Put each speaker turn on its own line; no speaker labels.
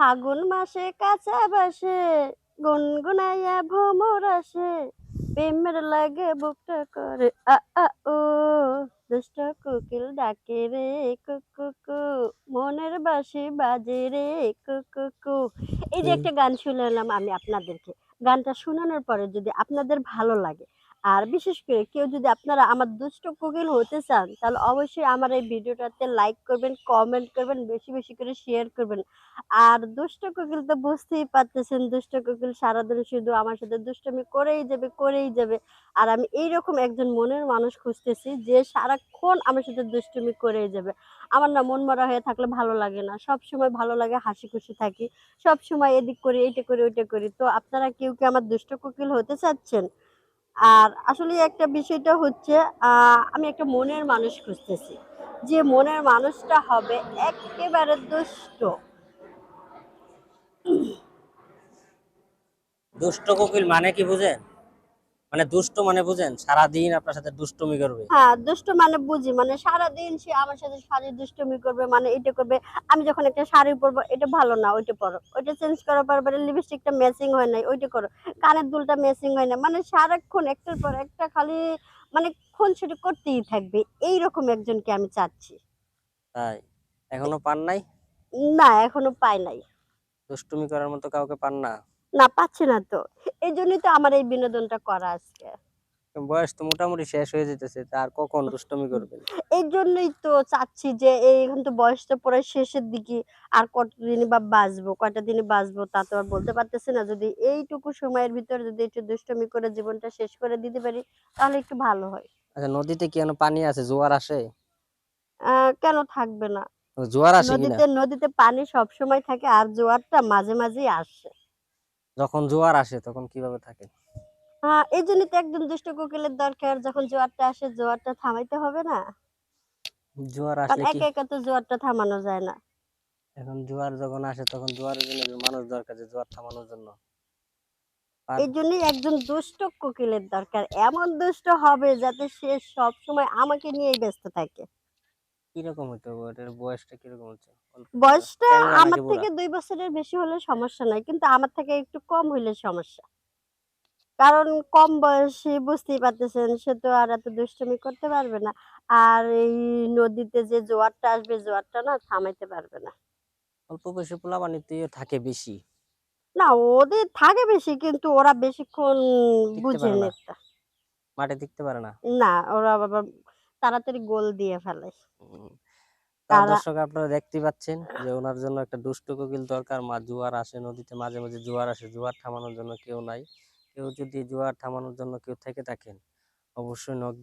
ফাগুন মাসে কাঁচা বাসে গুনগুনাইয়া ভ্রমর আসে। প্রেমের লাগে বুকটা করে আ আ ও। দুষ্ট কোকিল ডাকে রে কু কু মনের বাসি বাজে রে কু কু কু। এই যে একটা গান শুনালাম আমি আপনাদেরকে। গানটা শোনানোর পরে যদি আপনাদের ভালো লাগে আর বিশেষ করে কেউ যদি আপনারা আমার দুষ্ট কোকিল হতে চান, তাহলে অবশ্যই আমার এই ভিডিওটাতে লাইক করবেন কমেন্ট করবেন, বেশি বেশি করে শেয়ার করবেন। আর দুষ্ট কোকিল তো বুঝতেই পারতেছেন, দুষ্ট কোকিল সারাদিন শুধু আমার সাথে দুষ্টমি করেই যাবে করেই যাবে। আর আমি এইরকম একজন মনের মানুষ খুঁজতেছি যে সারাক্ষণ আমার সাথে দুষ্টুমি করেই যাবে। আমার না মন মরা হয়ে থাকলে ভালো লাগে না। সব সময় ভালো লাগে, হাসি খুশি থাকি। সব সময় এদিক করি, এইটা করি, ওইটা করি। তো আপনারা কেউ কি আমার দুষ্ট কোকিল হতে চাচ্ছেন? আর আসলে একটা বিষয়টা হচ্ছে আমি একটা মনের মানুষ খুঁজতেছি। যে মনের মানুষটা হবে একেবারে দুষ্ট।
দুষ্ট কোকিল মানে কি বুঝেন? মানে দুষ্ট মানে বুঝেন? সারাদিন আপনার সাথে দুষ্টুমি করবে।
হ্যাঁ দুষ্ট মানে বুঝি মানে সারাদিন সে আমার সাথে শাড়ি দুষ্টুমি করবে মানে এটা করবে। আমি যখন একটা শাড়ি পরবো এটা ভালো না ওইটা পরো। ওইটা চেঞ্জ করার পর পরে লিপস্টিকটা ম্যাচিং হয় নাই ওইটা করো। কানের দুলটা ম্যাচিং হয় না মানে সারাক্ষণ একটার পর একটা খালি মানে খুনসুটি করতেই থাকবে। এই এইরকম একজনকে আমি চাচ্ছি।
তাই? এখনও পান নাই?
না এখনও পাই নাই।
দুষ্টুমি করার মতো কাউকে পান না?
না পাচ্ছি না তো। এই জন্যই তো আমার এই বিনোদনটা করা আজকে।
বয়স তো মোটামুটি শেষ হয়ে যেতেছে তার কখন দুষ্টুমি করবেন
এই জন্যই তো চাচ্ছি যে এই এখন তো বয়সটা প্রায় শেষের দিকে আর কতদিনই বা বাঁচবো কয়টা দিনই বাঁচবো তা তো আর বলতে পারতেছি না। যদি এইটুকু সময়ের ভিতরে যদি একটু দুষ্টমি করে জীবনটা শেষ করে দিতে পারি তাহলে একটু ভালো হয়।
আচ্ছা নদীতে কি এখনও পানি আছে? জোয়ার আসে?
আহ, কেন থাকবে না।
জোয়ার আসে
নদীতে নদীতে পানি সব সময় থাকে আর জোয়ারটা মাঝে মাঝেই আসে।
যখন জোয়ার আসে তখন কীভাবে থাকে?
হ্যাঁ এই জন্যই তো একদম দুষ্ট কোকিলের দরকার যখন জোয়ারটা আসে জোয়ারটা থামাইতে হবে না।
জোয়ার আসলে
একা একা তো জোয়ারটা থামানো যায় না।
এখন জোয়ার যখন আসে তখন জোয়ারের জন্য মানুষ দরকার যে জোয়ার থামানোর জন্য।
এই জন্যই একজন দুষ্ট কোকিলের দরকার। এমন দুষ্ট হবে যাতে সে সব সময় আমাকে নিয়েই ব্যস্ত থাকে।
কীরকম ওটার বয়সটা কীরকম
বয়সটা আমার থেকে দুই বছরের বেশি হলে সমস্যা নাই কিন্তু আমার থেকে একটু কম হইলে সমস্যা। কারণ কম বয়সী বুঝতেই পারতেছেন সে তো আর এত দুষ্টুমি করতে পারবে না। আর এই নদীতে যে জোয়ারটা আসবে জোয়ারটা না থামাইতে পারবে না।
অল্প বয়সী পোলা পানিতেও থাকে বেশি।
না ওদের থাকে বেশি কিন্তু ওরা বেশিক্ষণ বুঝে
না।
নেতা।
মাঠে দেখতে পারে না?
না ওরা বাবা তাড়াতাড়ি গোল দিয়ে ফেলে।
দর্শক আপনারা দেখতে পাচ্ছেন যে ওনার জন্য একটা দুষ্ট কোকিল দরকার। মা জোয়ার আসে নদীতে মাঝে মাঝে জোয়ার আসে। জোয়ার থামানোর জন্য কেউ নাই। কেউ যদি জোয়ার থামানোর জন্য কেউ থেকে থাকেন অবশ্যই নক